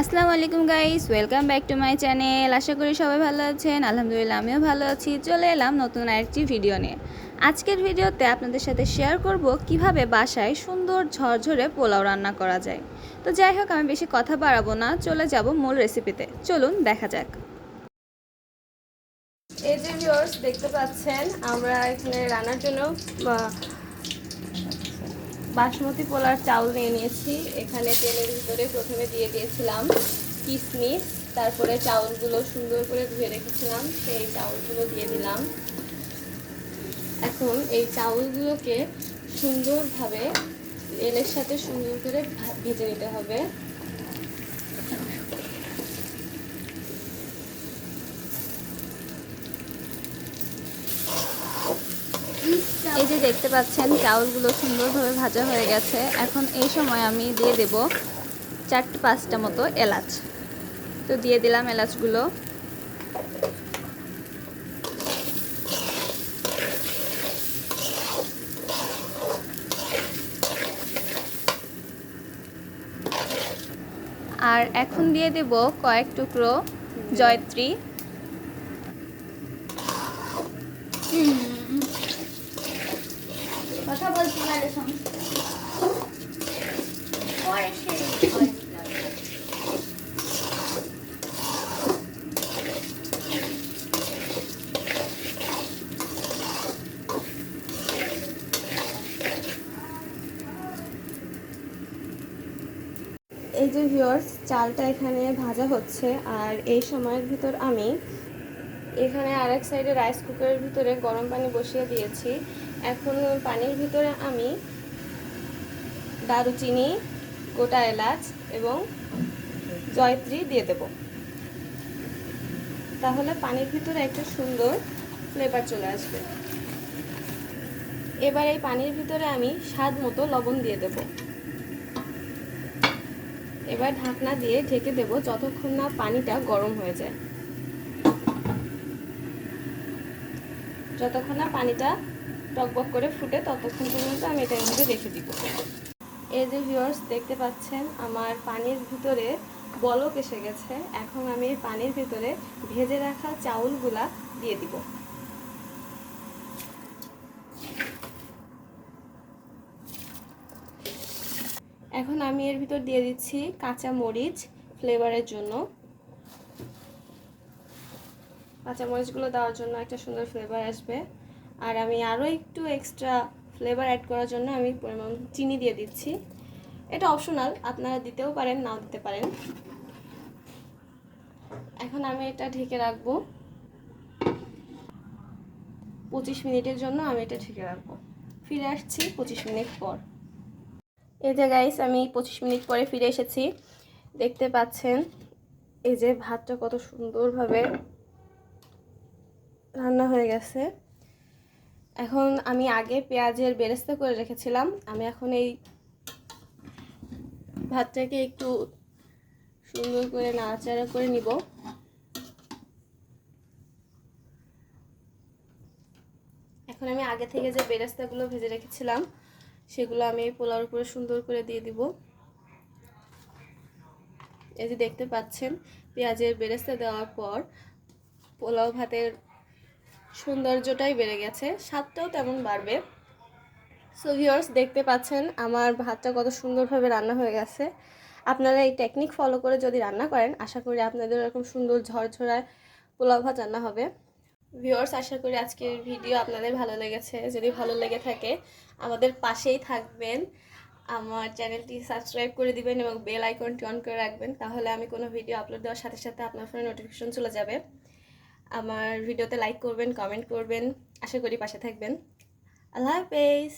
আসসালামু আলাইকুম guys welcome back to my channel আশা করি সবাই ভালো আছেন। আলহামদুলিল্লাহ, আমিও ভালো আছি। চলে এলাম নতুন আরেকটি ভিডিও নিয়ে। আজকের ভিডিওতে আপনাদের সাথে শেয়ার করব কীভাবে বাসায় সুন্দর ঝরঝরে পোলাও রান্না করা যায়। তো যাই হোক, আমি বেশি কথা বাড়াবো না, চলে যাব মূল রেসিপিতে চলুন, দেখা যাক। এই যে ভিউয়ার্স দেখতে পাচ্ছেন, আমরা এখানে রান্নার জন্য বাসমতি পোলার চাউল নিয়ে নিয়েছি। এখানে তেলের ভিতরে প্রথমে দিয়ে দিয়েছিলাম কিশমিশ, তারপরে চাউলগুলো সুন্দর করে ধুয়ে রেখেছিলাম, সেই চাউলগুলো দিয়ে দিলাম। এখন এই চাউলগুলোকে সুন্দরভাবে এলের সাথে সুন্দর করে ভেজে নিতে হবে এই যে দেখতে পাচ্ছেন, চাউলগুলো সুন্দরভাবে ভাজা হয়ে গেছে। এখন এই সময় আমি দিয়ে দেব চারটে পাঁচটা মতো এলাচ। তো দিয়ে দিলাম এলাচগুলো। আর এখন দিয়ে দেব কয়েক টুকরো জয়ত্রী। কথা বলতে পারে এই যে ভিউয়ার্স চালটা এখানে ভাজা হচ্ছে, আর এই সময়ের ভিতর আমি এখানে আরেক সাইডে রাইস কুকারের ভিতরে গরম পানি বসিয়ে দিয়েছি। এখন পানির ভিতরে আমি দারুচিনি, গোটা এলাচ এবং জয়ত্রী দিয়ে দেব। তাহলে পানির ভিতরে একটা সুন্দর ফ্লেভার চলে আসবে। এবার এই পানির ভিতরে আমি স্বাদ মতো লবণ দিয়ে দেবো। এবার ঢাকনা দিয়ে ঢেকে দেব যতক্ষণ না পানিটা গরম হয়ে যায়। যতক্ষণ না পানিটা টকবক করে ফুটে ততক্ষণ পর্যন্ত আমি এটা এভাবে রেখে দিব। এই যে ভিউয়ার্স দেখতে পাচ্ছেন, আমার পানির ভিতরে বলক এসে গেছে। এখন আমি পানির ভিতরে ভেজে রাখা চাউলগুলা দিয়ে দিব। এখন আমি এর ভিতর দিয়ে দিচ্ছি কাঁচা মরিচ ফ্লেভারের জন্য। কাঁচা মরিচগুলো দেওয়ার জন্য একটা সুন্দর ফ্লেভার আসবে। আর আমি আরও একটু এক্সট্রা ফ্লেভার অ্যাড করার জন্য আমি পরিমাণ চিনি দিয়ে দিচ্ছি। এটা অপশনাল আপনারা দিতেও পারেন, নাও দিতে পারেন। এখন আমি এটা ঢেকে রাখব। পঁচিশ মিনিটের জন্য আমি এটা ঢেকে রাখব। ফিরে আসছি পঁচিশ মিনিট পর। এই যে গাইস আমি পঁচিশ মিনিট পরে ফিরে এসেছি। দেখতে পাচ্ছেন, এই যে ভাতটা কত সুন্দরভাবে রান্না হয়ে গেছে। এখন আমি আগে পেঁয়াজের বেরেস্তা করে রেখেছিলাম। আমি এখন এই ভাতটাকে একটু সুন্দর করে নাড়াচাড়া করে নিব। এখন আমি আগে থেকে যে বেরেস্তাগুলো ভেজে রেখেছিলাম, সেগুলো আমি এই পোলাওর উপরে সুন্দর করে দিয়ে দিব। এই যে দেখতে পাচ্ছেন, পেঁয়াজের বেরেস্তা দেওয়ার পর পোলাও ভাতের সৌন্দর্যটাই বেড়ে গেছে, স্বাদটাও তেমন বাড়বে। সো ভিওর্স দেখতে পাচ্ছেন আমার ভাতটা কত সুন্দরভাবে রান্না হয়ে গেছে। আপনারা এই টেকনিক ফলো করে যদি রান্না করেন, আশা করি আপনাদের এরকম সুন্দর ঝরঝরায় পোলাও ভাত রান্না হবে। ভিওর্স আশা করি আজকের ভিডিও আপনাদের ভালো লেগেছে। যদি ভালো লেগে থাকে, আমাদের পাশেই থাকবেন। আমার চ্যানেলটি সাবস্ক্রাইব করে দিবেন এবং বেল আইকনটি অন করে রাখবেন। তাহলে আমি কোনো ভিডিও আপলোড দেওয়ার সাথে সাথে আপনার ফোনে নোটিফিকেশন চলে যাবে। আমার ভিডিওতে লাইক করবেন কমেন্ট করবেন। আশা করি পাশে থাকবেন। আল্লাহ হাফেজ।